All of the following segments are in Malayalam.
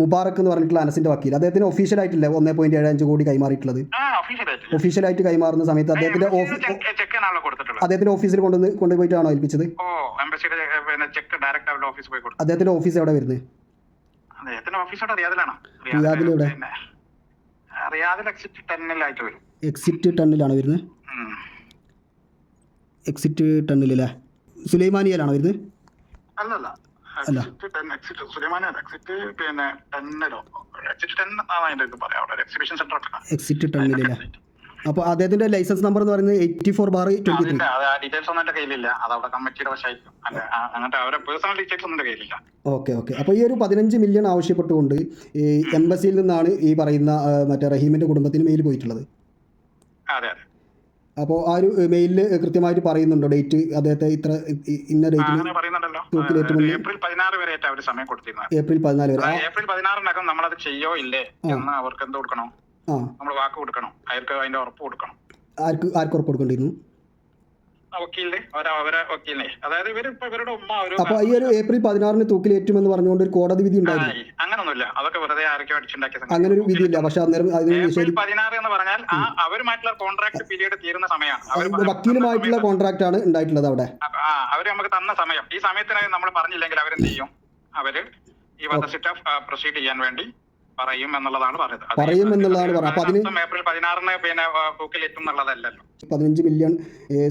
മുബാറക്ക് എന്ന് പറഞ്ഞിട്ടുള്ള അനസിന്റെ വക്കീൽ. അദ്ദേഹത്തിന് ഒഫീഷ്യൽ ആയിട്ടില്ല ഒന്നേ പോയിന്റ് ഏഴ് അഞ്ച് കോടി കൈമാറിയിട്ടുള്ളത്? ഒഫീഷ്യൽ ആയിട്ട് കൈമാറുന്ന സമയത്ത് അദ്ദേഹത്തിന്റെ അദ്ദേഹത്തിന്റെ ഓഫീസിൽ കൊണ്ടുവന്ന് കൊണ്ടുപോയിട്ടാണോ ഏൽപ്പിച്ചത്? അദ്ദേഹത്തിന്റെ ഓഫീസ് എവിടെ വരുന്നത് റിയാദിലെവിടെ? എക്സിറ്റ് ടണ്ണിലാണ് വരുന്നത്? എക്സിറ്റ് ടണ്ണിലല്ലേ സുലൈമാനിയയിലാണോ വരുന്നത്? അല്ലല്ല. അല്ല. എക്സിറ്റ് ടെൻ എക്സിറ്റ് സുലൈമാനിയല്ല അക്സെപ്റ്റ് പിന്നെ ടെന്നിലോ എക്സിറ്റ് ടെൻ എന്നാണ് അതിന്റെ ഇത് പറയാം അവിടെ എക്സിബിഷൻ സെന്റർ ഒക്കെ എക്സിറ്റ് ടണ്ണിലല്ലേ അപ്പോൾ അദ്ദേഹത്തിന്റെ ലൈസൻസ് നമ്പർ എന്ന് പറയുന്നത് eighty four bar twenty details ഒന്നും എന്റെ കയ്യിലില്ല. അത് അവിടെ കമ്മിറ്റിയുടെ വശമായിരിക്കും. അങ്ങനത്തെ അവരുടെ പേഴ്സണൽ ഡീറ്റെയിൽസ് ഒന്നും എന്റെ കയ്യിലില്ല. Okay okay. അപ്പോൾ ഈ ഒരു പതിനഞ്ച് മില്യൺ ആവശ്യപ്പെട്ടുകൊണ്ട് ഈ എംബസിയിൽ നിന്നാണ് ഈ പറയുന്ന മറ്റേ റഹീമിന്റെ കുടുംബത്തിന് മെയിൽ പോയിട്ടുള്ളത്. അതെ അതെ. അപ്പോൾ ആ ഒരു മെയിലിൽ കൃത്യമായിട്ട് പറയുന്നുണ്ടോ ഡേറ്റ് അദ്ദേഹത്തെ ഇത്ര ഇന്ന ഡേറ്റ് ഏപ്രിൽ പതിനാറ് വരെ അവർ സമയം കൊടുത്തിരുന്നത്. ഏപ്രിൽ പതിനാല് വരെ. ഏപ്രിൽ പതിനാറിനകം നമ്മളത് ചെയ്യോ ഇല്ലേ എന്ന് അവർക്ക് എന്ത് കൊടുക്കണം? നമ്മൾ വാക്ക് കൊടുക്കണം. അവർക്ക് അതിന്റെ ഉറപ്പ് കൊടുക്കണം? ആർക്ക് ആർക്ക് ഉറപ്പ് കൊടുക്കേണ്ടിയിരുന്നു? വക്കീലിന് അവരെ അവരെ വക്കീലിനെ. അതായത് ഇവർ ഇപ്പൊ ഇവരുടെ ഉമ്മ ഒരു അപ്പോൾ ഈ ഒരു ഏപ്രിൽ പതിനാറിന് തൂക്കിലേറ്റുമെന്ന് പറഞ്ഞുകൊണ്ട് ഒരു കോടതി വിധി ഉണ്ടായിരുന്നു. അങ്ങനൊന്നുമില്ല. അതൊക്കെ വെറുതെ ആരൊക്കെ അടിച്ചുണ്ടാക്കിയ അങ്ങനെ ഒരു വിധിയില്ല. പക്ഷെ അന്നേരം ഏപ്രിൽ പതിനാറ് എന്ന് പറഞ്ഞാൽ ആ അവരുമായിട്ടുള്ള കോൺട്രാക്ട് പീരീഡ് തീരുന്ന സമയമാണ്. വക്കീലുമായിട്ടുള്ള കോൺട്രാക്ട് ആണ് ഉണ്ടായിട്ടുള്ളത് അവിടെ. അവർ നമുക്ക് തന്ന സമയം. ഈ സമയത്തിനായി നമ്മൾ പറഞ്ഞില്ലെങ്കിൽ അവരെന്ത് ചെയ്യും? അവർ ഈ വധശിക്ഷ പ്രൊസീഡ് ചെയ്യാൻ വേണ്ടി പറയും എന്നുള്ളതാണ് പറയുന്നത്. പറയും എന്നുള്ളതാണ് പറഞ്ഞത്. അപ്പൊ അതിന് ഏപ്രിൽ പതിനാറിന് പിന്നെ തൂക്കിലെത്തും എന്നുള്ളതല്ലല്ലോ. പതിനഞ്ച് മില്യൺ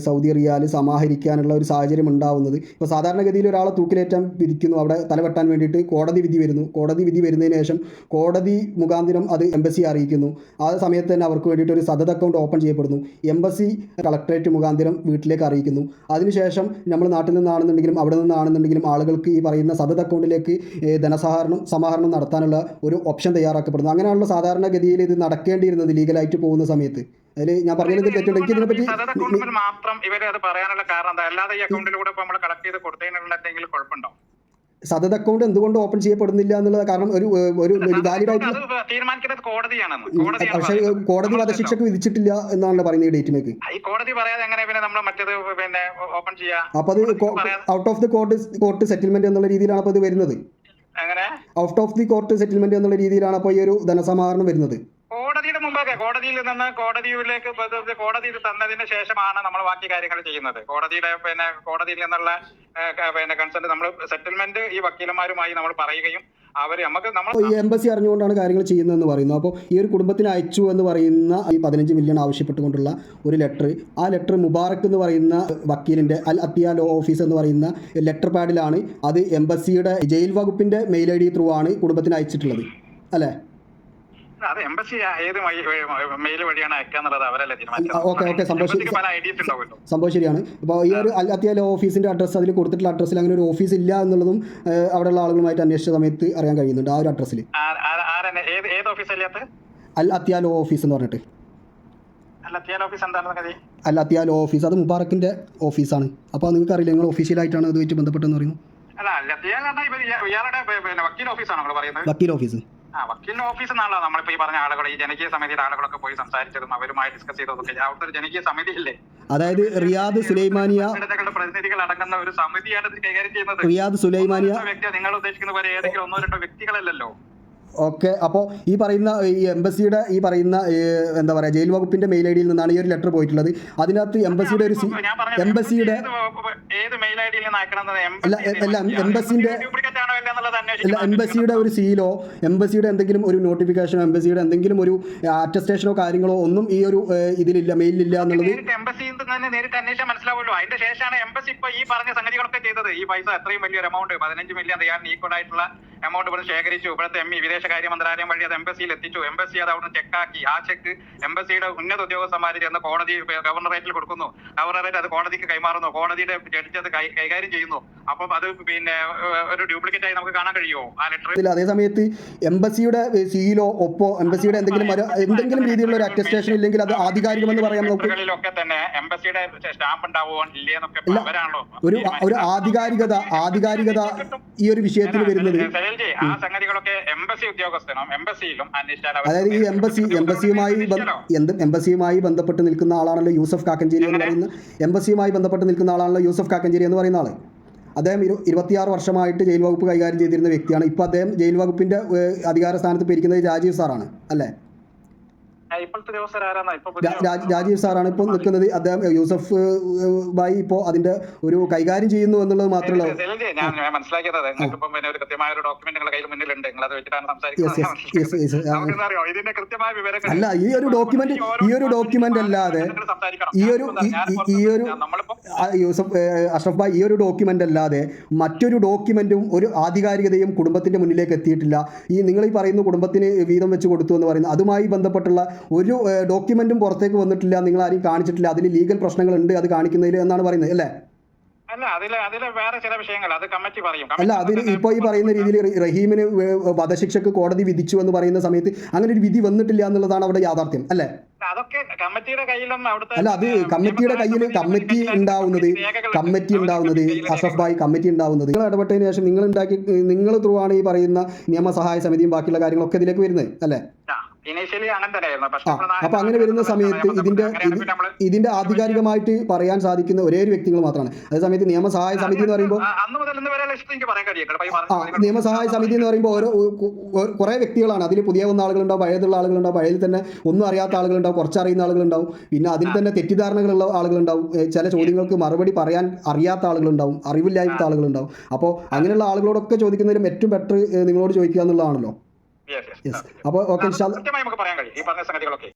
സൗദി റിയാൽ സമാഹരിക്കാനുള്ള ഒരു സാഹചര്യം ഉണ്ടാവുന്നത്. ഇപ്പോൾ സാധാരണഗതിയിൽ ഒരാളെ തൂക്കിലേറ്റാൻ വിധിക്കുന്നു. അവിടെ തലവെട്ടാൻ വേണ്ടിയിട്ട് കോടതി വിധി വരുന്നു. കോടതി വിധി വരുന്നതിന് ശേഷം കോടതി മുഖാന്തിരം അത് എംബസി അറിയിക്കുന്നു. ആ സമയത്ത് തന്നെ അവർക്ക് വേണ്ടിയിട്ട് ഒരു സദത് അക്കൗണ്ട് ഓപ്പൺ ചെയ്യപ്പെടുന്നു. എംബസി കളക്ടറേറ്റ് മുഖാന്തിരം വീട്ടിലേക്ക് അറിയിക്കുന്നു. അതിനുശേഷം നമ്മൾ നാട്ടിൽ നിന്നാണെന്നുണ്ടെങ്കിലും അവിടെ നിന്നാണെന്നുണ്ടെങ്കിലും ആളുകൾക്ക് ഈ പറയുന്ന സദത് അക്കൗണ്ടിലേക്ക് ധനസഹകരണം സമാഹരണം നടത്താനുള്ള ഒരു ഓപ്ഷൻ തയ്യാറാക്കപ്പെടുന്നു അങ്ങനെയാണല്ലോ സാധാരണഗതിയിൽ ഇത് നടക്കേണ്ടിയിരുന്നത് ലീഗലായിട്ട് പോകുന്ന സമയത്ത്. അതിൽ ഞാൻ പറഞ്ഞത് തെറ്റുണ്ട്. എനിക്ക് ഇതിനെപ്പറ്റി മാത്രം ഇവർ അത് പറയാനുള്ള കാരണം എന്താ? അല്ലാതെ ഈ അക്കൗണ്ടിലൂടെ നമ്മൾ കളക്ട് ചെയ്ത് കൊടുത്തതിനുള്ള എന്തെങ്കിലും കുഴപ്പമുണ്ടോ? സദത് അക്കൗണ്ട് എന്തുകൊണ്ട് ഓപ്പൺ ചെയ്യപ്പെടുന്നില്ല എന്നുള്ളത് കാരണം ഒരു ഒരു വാലിഡ് ആയിട്ടുള്ള അത് തീരുമാനിക്കുന്നത് കോടതിയാണെന്ന്. കോടതിയാണ് പക്ഷേ കോടതി വധശിക്ഷക്ക് വിധിച്ചിട്ടില്ല എന്നാണല്ലോ പറയുന്നത് ഈ ഡേറ്റിലേക്ക് അപ്പൊ അത് out of the court court settlement എന്നുള്ള രീതിയിലാണ് അപ്പൊ ഇത് വരുന്നത്. Out of the court settlement എന്നുള്ള രീതിയിലാണ് അപ്പോൾ ഈ ഒരു ധനസമാഹരണം വരുന്നത്. കോടതിയുടെ മുമ്പൊക്കെ കോടതിയിൽ നിന്ന് കോടതിയിലേക്ക് കോടതിയിൽ തന്നതിന് ശേഷമാണ് നമ്മൾ ബാക്കി കാര്യങ്ങൾ ചെയ്യുന്നത്. കോടതിയുടെ പിന്നെ കോടതിയിൽ നിന്നുള്ള പിന്നെ കൺസെന്റ് നമ്മൾ സെറ്റിൽമെന്റ് ഈ വക്കീലന്മാരുമായി നമ്മൾ പറയുകയും അവർ നമുക്ക് നമ്മൾ എംബസി അറിഞ്ഞുകൊണ്ടാണ് കാര്യങ്ങൾ ചെയ്യുന്നതെന്ന് പറയുന്നു അപ്പോൾ ഈ ഒരു കുടുംബത്തിന് അയച്ചു എന്ന് പറയുന്ന ഈ പതിനഞ്ച് മില്യൺ ആവശ്യപ്പെട്ടുകൊണ്ടുള്ള ഒരു ലെറ്റർ ആ ലെറ്റർ മുബാറക് എന്ന് പറയുന്ന വക്കീലിന്റെ അൽ അത്തിയ ലോ ഓഫീസ് എന്ന് പറയുന്ന ലെറ്റർ പാഡിലാണ് അത് എംബസിയുടെ ജയിൽ വകുപ്പിന്റെ മെയിൽ ഐ ഡി ത്രൂ ആണ് കുടുംബത്തിന് അയച്ചിട്ടുള്ളത്. അല്ലേ? അത് എംബസി ഏത് മെയിൽ വഴിയാണ് അവരല്ലേ സംഭവം. തീരുമാനിച്ചത് ശരിയാണ്. അപ്പോൾ ഈ ഒരു അത്യാവശ്യം ഓഫീസിന്റെ അഡ്രസ് അഡ്രസ്സ് അതിൽ കൊടുത്തിട്ടുള്ള അഡ്രസ്സിൽ അങ്ങനെ ഒരു ഓഫീസ് ഇല്ല എന്നുള്ളതും അവിടെയുള്ള ആളുകളുമായിട്ട് അന്വേഷിച്ച സമയത്ത് അറിയാൻ കഴിയുന്നുണ്ട് ആ ഒരു അഡ്രസ്സിൽ ഏത് ഓഫീസ് അൽ ഓഫീസ് എന്ന് പറഞ്ഞിട്ട്. അല്ല തിയാൽ ഓഫീസ്. അത് മുബാറക്കിന്റെ ഓഫീസാണ്. അപ്പോൾ നിങ്ങൾക്ക് അറിയില്ല? നിങ്ങൾ ഓഫീഷ്യലായിട്ടാണ് അതുമായിട്ട് ബന്ധപ്പെട്ടെന്ന് പറയുന്നു. വക്കീൽ ഓഫീസ് ആ വക്കീലിന്റെ ഓഫീസ് നിന്നാണല്ലോ നമ്മളിപ്പോ ഈ പറഞ്ഞ ആളുകൾ ഈ ജനകീയ സമിതിയുടെ ആളുകളൊക്കെ പോയി സംസാരിച്ചതും അവരുമായി ഡിസ്കസ് ചെയ്തതൊക്കെ അവിടുത്തെ ഒരു ജനകീയ സമിതി ഇല്ലേ അതായത് റിയാദ് സുലൈമാനിയ പ്രതിനിധികൾ അടങ്ങുന്ന ഒരു സമിതിയാണ് ഇത് കൈകാര്യം ചെയ്യുന്നത്. റിയാദ് സുലൈമാനിയ വ്യക്തി നിങ്ങൾ ഉദ്ദേശിക്കുന്ന പോലെ ഏതെങ്കിലും ഒന്നോ രണ്ടോ വ്യക്തികളല്ലല്ലോ. ഓക്കെ അപ്പോൾ ഈ പറയുന്ന ഈ എംബസിയുടെ ഈ പറയുന്ന എന്താ പറയുക ജയിൽ വകുപ്പിന്റെ മെയിൽ ഐ ഡിയിൽ നിന്നാണ് ഈ ഒരു ലെറ്റർ പോയിട്ടുള്ളത്. അതിനകത്ത് എംബസിയുടെ ഒരു എംബസിയുടെ അല്ല, എംബസിന്റെ- എംബസിയുടെ ഒരു സീലോ എംബസിയുടെ എന്തെങ്കിലും ഒരു നോട്ടിഫിക്കേഷനോ എംബസിയുടെ എന്തെങ്കിലും ഒരു അറ്റസ്റ്റേഷനോ കാര്യങ്ങളോ ഒന്നും ഈ ഒരു ഇതിലില്ല മെയിലില്ല എന്നുള്ളത് എംബസിയിൽ തന്നെ നേരിട്ട് അന്വേഷിച്ചാൽ മനസ്സിലാവുമല്ലോ. അതിന്റെ ശേഷമാണ് എംബസി ഇപ്പൊ ഈ പറഞ്ഞ സംഗതികളൊക്കെ ചെയ്തത്. ഈ പൈസ എത്രയും വലിയൊരു എമൗണ്ട് പതിനഞ്ച് മില്യൺ റിയാലിന് ഈക്വൽ ആയിട്ടുള്ള എമൗണ്ട് ഇവിടെ ശേഖരിച്ചു. ഇവിടുത്തെ എം ഇ വിദേശകാര്യ മന്ത്രാലയം വഴി അത് എംബസിയിൽ എത്തിച്ചു. എംബസി അത് ചെക്ക് ചെക്കാക്കി ആ ചെക്ക് എംബസിയുടെ ഉന്നത ഉദ്യോഗസ്ഥന്മാർ ചെന്ന് കോടതി ഗവർണറേറ്റിൽ കൊടുക്കുന്നു. ഗവർണറേറ്റ് അത് കോടതിക്ക് കൈമാറുന്നു. കോടതിയുടെ ജഡ്ജ് അത് കൈകാര്യം ചെയ്യുന്നു. അപ്പം അത് പിന്നെ ഒരു ഡ്യൂപ്ലിക്കേറ്റ് ആയി നമുക്ക് കാണാൻ കഴിയുമോ? ആ ലെറ്റർ അതേ സമയത്ത് എംബസിയുടെ സീലോ ഒപ്പോ എംബസിയുടെ എന്തെങ്കിലും എന്തെങ്കിലും രീതിയിലുള്ള ഒരു അറ്റസ്റ്റേഷൻ ഇല്ലെങ്കിൽ അത് ആധികാരികമെന്ന് പറയാൻ നമുക്ക് ലെറ്ററുകളിലൊക്കെ തന്നെ എംബസിയുടെ സ്റ്റാമ്പ് ഇല്ലേന്നൊക്കെ ഒരു ഒരു ആധികാരികത ആധികാരികത ഈ ഒരു വിഷയത്തിൽ വരുന്നത്. ആ സംഗതികളൊക്കെ എംബസി ഉദ്യോഗസ്ഥനും എംബസിയിലും അതായത് ഈ എംബസി എംബസിയുമായി എന്ത് എംബസിയുമായി ബന്ധപ്പെട്ട് നിൽക്കുന്ന ആളാണല്ലോ യൂസഫ് കാക്കഞ്ചേരി എന്ന് പറയുന്ന എംബസിയുമായി ബന്ധപ്പെട്ട് നിൽക്കുന്ന ആളാണല്ലോ യൂസഫ് കാക്കഞ്ചേരി എന്ന് പറയുന്ന ആൾ. അദ്ദേഹം ഇരു ഇരുപത്തിയാറ് വർഷമായിട്ട് ജയിൽ വകുപ്പ് കൈകാര്യം ചെയ്തിരുന്ന വ്യക്തിയാണ്. ഇപ്പോൾ അദ്ദേഹം ജയിൽ വകുപ്പിന്റെ അധികാര സ്ഥാനത്ത് ഇപ്പോൾ ഇരിക്കുന്നത് രാജീവ് സാറാണ് അല്ലേ? ഇപ്പൊ രാജീവ് സാറാണ് ഇപ്പോൾ നിൽക്കുന്നത്. അദ്ദേഹം യൂസഫ് ബായി ഇപ്പോൾ അതിന്റെ ഒരു കൈകാര്യം ചെയ്യുന്നു എന്നുള്ളത് മാത്രമല്ല. ഇപ്പം അല്ല ഈ ഒരു ഡോക്യുമെന്റ് ഈ ഒരു ഡോക്യുമെന്റ് അല്ലാതെ ഈ ഒരു ഈ- ഒരു യൂസഫ് അഷ്റഫ് ഭായ് ഈ ഒരു ഡോക്യുമെന്റ് അല്ലാതെ മറ്റൊരു ഡോക്യുമെന്റും ഒരു ആധികാരികതയും കുടുംബത്തിന്റെ മുന്നിലേക്ക് എത്തിയിട്ടില്ല. ഈ നിങ്ങൾ ഈ പറയുന്ന കുടുംബത്തിന് വീതം വെച്ച് കൊടുത്തു എന്ന് പറയുന്നത് അതുമായി ബന്ധപ്പെട്ടുള്ള ഒരു ഡോക്യുമെന്റും പുറത്തേക്ക് വന്നിട്ടില്ല നിങ്ങൾ ആരും കാണിച്ചിട്ടില്ല. അതിന് ലീഗൽ പ്രശ്നങ്ങളുണ്ട് അത് കാണിക്കുന്നതിൽ എന്നാണ് പറയുന്നത് അല്ലേ? അല്ല അതിലെ അതിലെ വേറെ ചില വിഷയങ്ങൾ അത് കമ്മിറ്റി പറയും. അല്ല അതിൽ ഇപ്പോൾ ഈ പറയുന്ന രീതിയിൽ റഹീമിന് വധശിക്ഷക്ക് കോടതി വിധിച്ചു എന്ന് പറയുന്ന സമയത്ത് അങ്ങനെ ഒരു വിധി വന്നിട്ടില്ല എന്നുള്ളതാണ് അവിടെ യാഥാർത്ഥ്യം അല്ലേ? അതൊക്കെ കമ്മിറ്റിയുടെ അവിടുത്തെ അല്ല അത് കമ്മിറ്റിയുടെ കയ്യിൽ കമ്മിറ്റി ഉണ്ടാവുന്നത് കമ്മിറ്റി ഉണ്ടാവുന്നത് അസഫ് ഭായ് കമ്മിറ്റി ഉണ്ടാവുന്നത്. നിങ്ങൾ ഇടപെട്ടതിന് ശേഷം നിങ്ങൾ ഉണ്ടാക്കി നിങ്ങൾ ത്രൂ ആണ് ഈ പറയുന്ന നിയമസഹായ സമിതിയും ബാക്കിയുള്ള കാര്യങ്ങളൊക്കെ ഇതിലേക്ക് വരുന്നത് അല്ലേ? ഇനീഷ്യലി അങ്ങനെ തന്നെയായിരുന്നു. പക്ഷെ ആ അപ്പൊ അങ്ങനെ വരുന്ന സമയത്ത് ഇതിന്റെ ഇതിന്റെ ആധികാരികമായിട്ട് പറയാൻ സാധിക്കുന്ന ഒരേ ഒരു വ്യക്തികൾ മാത്രമാണ്. അതേ സമയത്ത് നിയമസഹായ സമിതി എന്ന് പറയുമ്പോൾ നിയമസഹായ സമിതി എന്ന് പറയുമ്പോൾ ഓരോ കുറെ വ്യക്തികളാണ്. അതിൽ പുതിയ വന്ന ആളുകളുണ്ടാവും പഴയതുള്ള ആളുകളുണ്ടാവും പഴയതിൽ തന്നെ ഒന്നും അറിയാത്ത ആളുകളുണ്ടാവും കുറച്ചറിയുന്ന ആളുകളുണ്ടാവും. പിന്നെ അതിൽ തന്നെ തെറ്റിദ്ധാരണകളുള്ള ആളുകളുണ്ടാവും. ചില ചോദ്യങ്ങൾക്ക് മറുപടി പറയാൻ അറിയാത്ത ആളുകളുണ്ടാവും അറിവില്ലാത്ത ആളുകളുണ്ടാവും. അപ്പോൾ അങ്ങനെയുള്ള ആളുകളോടൊക്കെ ചോദിക്കുന്നതിലും ഏറ്റവും ബെറ്റർ നിങ്ങളോട് ചോദിക്കുക എന്നുള്ളതാണല്ലോ. അപ്പോൾ ഓക്കെ കൃത്യമായി നമുക്ക് പറയാൻ കഴിയും ഈ പറഞ്ഞ സംഗതികളൊക്കെ.